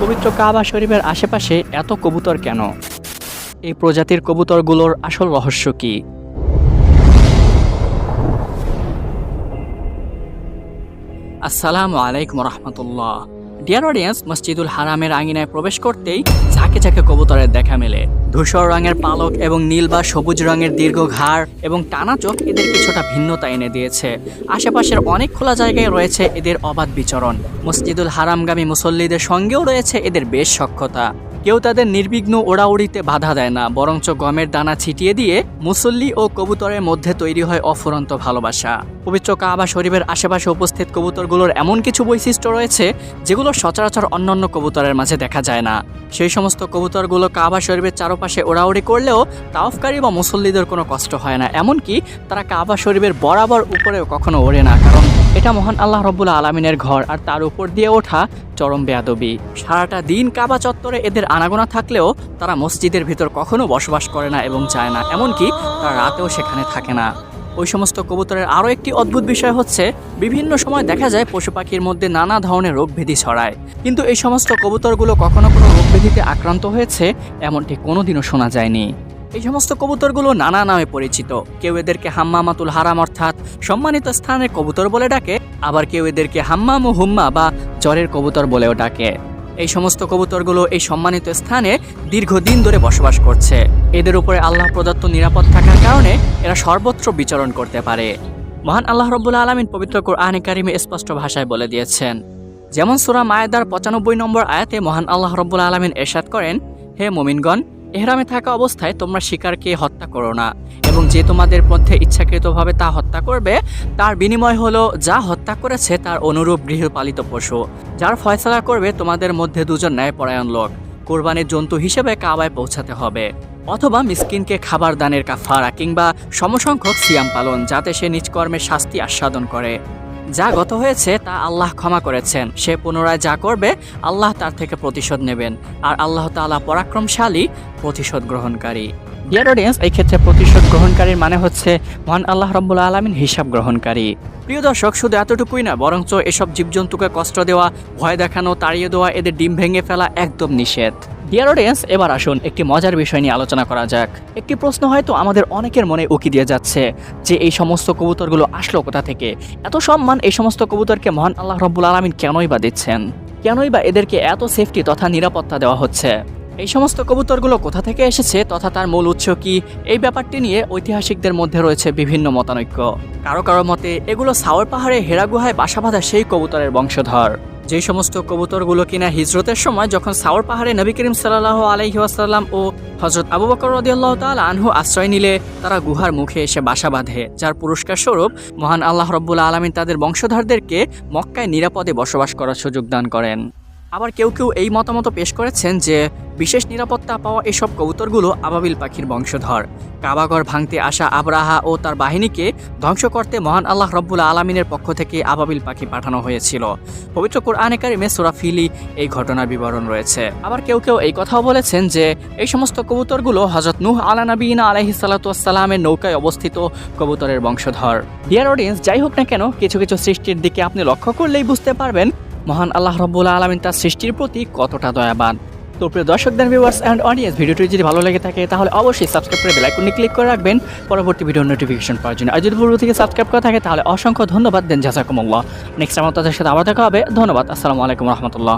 পবিত্র কাবা শরীফের আশেপাশে এত কবুতর কেন? এই প্রজাতির কবুতরগুলোর আসল রহস্য কি? আসসালামু আলাইকুম রহমতুল্লাহ। ডিয়ার অডিয়েন্স মসজিদুল হারামের আঙিনায় প্রবেশ করতেই ঝাঁকে ঝাঁকে কবুতরের দেখা মেলে। ধূসর রঙের পালক এবং নীল বা সবুজ রঙের দীর্ঘ ঘাড় এবং টানা চোখ এদের কিছুটা ভিন্নতা এনে দিয়েছে। আশেপাশের অনেক খোলা জায়গায় রয়েছে এদের অবাধ বিচরণ। মসজিদুল হারামগামী মুসল্লিদের সঙ্গেও রয়েছে এদের বেশ সক্ষতা। কেউ তাদের নির্বিঘ্ন ওড়াউড়িতে বাধা দেয় না, বরঞ্চ গমের দানা ছিটিয়ে দিয়ে মুসল্লি ও কবুতরের মধ্যে তৈরি হয় অফুরন্ত ভালোবাসা। পবিত্র কাবা শরীফের আশেপাশে উপস্থিত কবুতরগুলোর এমন কিছু বৈশিষ্ট্য রয়েছে, যেগুলো সচরাচর অন্যান্য কবুতরের মাঝে দেখা যায় না। সেই সমস্ত কবুতরগুলো কাবা শরীফের চারপাশে ওড়াউড়ি করলেও তাওফকারী বা মুসল্লিদের কোনো কষ্ট হয় না, এমনকি তারা কাবা শরীফের বরাবর উপরেও কখনো ওড়ে না, কারণ এটা মহান আল্লাহ রব্বুল আলমিনের ঘর আর তার উপর দিয়ে ওঠা চরম বেয়াদবি। সারাটা দিন কাবা চত্বরে এদের আনাগোনা থাকলেও তারা মসজিদের ভিতর কখনো বসবাস করে না এবং চায় না, এমনকি তারা রাতেও সেখানে থাকে না। ওই সমস্ত কবুতরের আরও একটি অদ্ভুত বিষয় হচ্ছে, বিভিন্ন সময় দেখা যায় পশু পাখির মধ্যে নানা ধরনের রোগভেদি ছড়ায়। কিন্তু এই সমস্ত কবুতরগুলো কখনো কোনো রোগভেদিতে আক্রান্ত হয়েছে, এমনটি কোনোদিনও শোনা যায়নি। এই সমস্ত কবুতরগুলো নানা নামে পরিচিত। কেউ এদেরকে হাম্মামাতুল হারাম অর্থাৎ সম্মানিত স্থানের কবুতর বলে ডাকে, আবার কেউ এদেরকে হাম্মাম ও হুম্মা বা জ্বরের কবুতর বলেও ডাকে। এই সমস্ত কবুতরগুলো এই সম্মানিত স্থানে দীর্ঘদিন ধরে বসবাস করছে। এদের উপরে আল্লাহ প্রদত্ত নিরাপদ থাকার কারণে এরা সর্বত্র বিচরণ করতে পারে। মহান আল্লাহ রব্বুল্লা আলমিন পবিত্র কোরআনে কারিমে স্পষ্ট ভাষায় বলে দিয়েছেন, যেমন সুরা মায়েদার পঁচানব্বই নম্বর আয়াতে মহান আল্লাহ রব্বুল আলমিন এরশাদ করেন, হে মোমিনগণ এহরামে থাকা অবস্থায় তোমরা শিকারকে হত্যা করো না। এবং যে তোমাদের মধ্যে ইচ্ছাকৃতভাবে তা হত্যা করবে, তার বিনিময় হলো যা হত্যা করেছে তার অনুরূপ গৃহপালিত পশু। যার ফয়সলা করবে তোমাদের মধ্যে দুজন ন্যায়পরায়ণ লোক। কোরবানির জন্তু হিসেবে কাবায় পৌঁছাতে হবে। অথবা মিসকিনকে খাবার দানের কাফারা কিংবা সমসংখ্যক সিয়াম পালন, যাতে সে নিজ কর্মের শাস্তি আস্বাদন করে। যা গত হয়েছে তা আল্লাহ ক্ষমা করেছেন। সে পুনরায় যা করবে, আল্লাহ তার থেকে প্রতিশোধ নেবেন। আর আল্লাহ তাআলা পরাক্রমশালী, প্রতিশোধ গ্রহণকারী। ডিয়ার অডিয়েন্স এই ক্ষেত্রে প্রতিশোধ গ্রহণকারীর মানে হচ্ছে মহান আল্লাহ রব্বুল আলমিন হিসাব গ্রহণকারী। প্রিয় দর্শক, শুধু এতটুকুই না, বরঞ্চ এসব জীবজন্তুকে কষ্ট দেওয়া, ভয় দেখানো, তাড়িয়ে দেওয়া, এদের ডিম ভেঙে ফেলা একদম নিষেধ। ডিয়ার অডিয়েন্স এবার আসুন একটি মজার বিষয় নিয়ে আলোচনা করা যাক। একটি প্রশ্ন হয়তো আমাদের অনেকের মনে উকি দিয়ে যাচ্ছে যে এই সমস্ত কবুতরগুলো আসলো কোথা থেকে? এত সম্মান এই সমস্ত কবুতরকে মহান আল্লাহ রব্বুল আলমিন কেনই বা দিচ্ছেন? কেনই বা এদেরকে এত সেফটি তথা নিরাপত্তা দেওয়া হচ্ছে? এই সমস্ত কবুতরগুলো কোথা থেকে এসেছে তথা তার মূল উৎস কি, এই ব্যাপারটি নিয়ে ঐতিহাসিকদের মধ্যে রয়েছে বিভিন্ন মতানৈক্য। কারও কারও মতে, এগুলো সাওয়ার পাহাড়ে হেরা গুহায় বাসা বাঁধা সেই কবুতরের বংশধর। যে সমস্ত কবুতরগুলো কিনা হিজরতের সময় যখন সাওয়ার পাহাড়ে নবী করিম সাল্লাহ আলহি আসাল্লাম ও হজরত আবু বকর রদিয়াল্লাহ তাল আনহু আশ্রয় নিলে, তারা গুহার মুখে এসে বাসা বাঁধে। যার পুরস্কার স্বরূপ মহান আল্লাহ রব্বুল আলমিন তাদের বংশধরদেরকে মক্কায় নিরাপদে বসবাস করার সুযোগ দান করেন। আবার কেউ কেউ এই মতামত পেশ করেছেন যে, বিশেষ নিরাপত্তা পাওয়া এসব কবুতরগুলো আবাবিল পাখির বংশধর। কাবাগর ভাঙতে আসা আবরাহা ও তার বাহিনীকে ধ্বংস করতে মহান আল্লাহ রব্বুল আলমিনের পক্ষ থেকে আবাবিল পাখি পাঠানো হয়েছিল। পবিত্র কোরআনে কারিমে সুরা ফিলি এই ঘটনার বিবরণ রয়েছে। আবার কেউ কেউ এই কথাও বলেছেন যে, এই সমস্ত কবুতরগুলো হজরত নুহ আলা নবীনা আলহি সাল্লাতামের নৌকায় অবস্থিত কবুতরের বংশধর। ডিয়ার অডিয়েন্স, যাই হোক না কেন, কিছু কিছু সৃষ্টির দিকে আপনি লক্ষ্য করলেই বুঝতে পারবেন মহান আল্লাহ রব্বুল আলমিন তার সৃষ্টির প্রতি কতটা দয়াবান। তো প্রিয় দর্শক দেন ভিউয়ার্স অ্যান্ড অডিয়েন্স ভিডিওটি যদি ভালো লেগে থাকে, তাহলে অবশ্যই সাবস্ক্রাইব করে বেলাইকনে ক্লিক করে রাখবেন। পরবর্তী ভিডিও নোটিফিকেশন পাওয়ার জন্য। আর যদি পূর্ব থেকে সাবস্ক্রাইব করা থাকে, তাহলে অসংখ্য ধন্যবাদ দেন, জাজাকুমুল্লাহ। নেক্সট আমার তাদের সাথে আবার দেখা হবে। ধন্যবাদ। আসসালামু আলাইকুম রহমতুল্লাহ।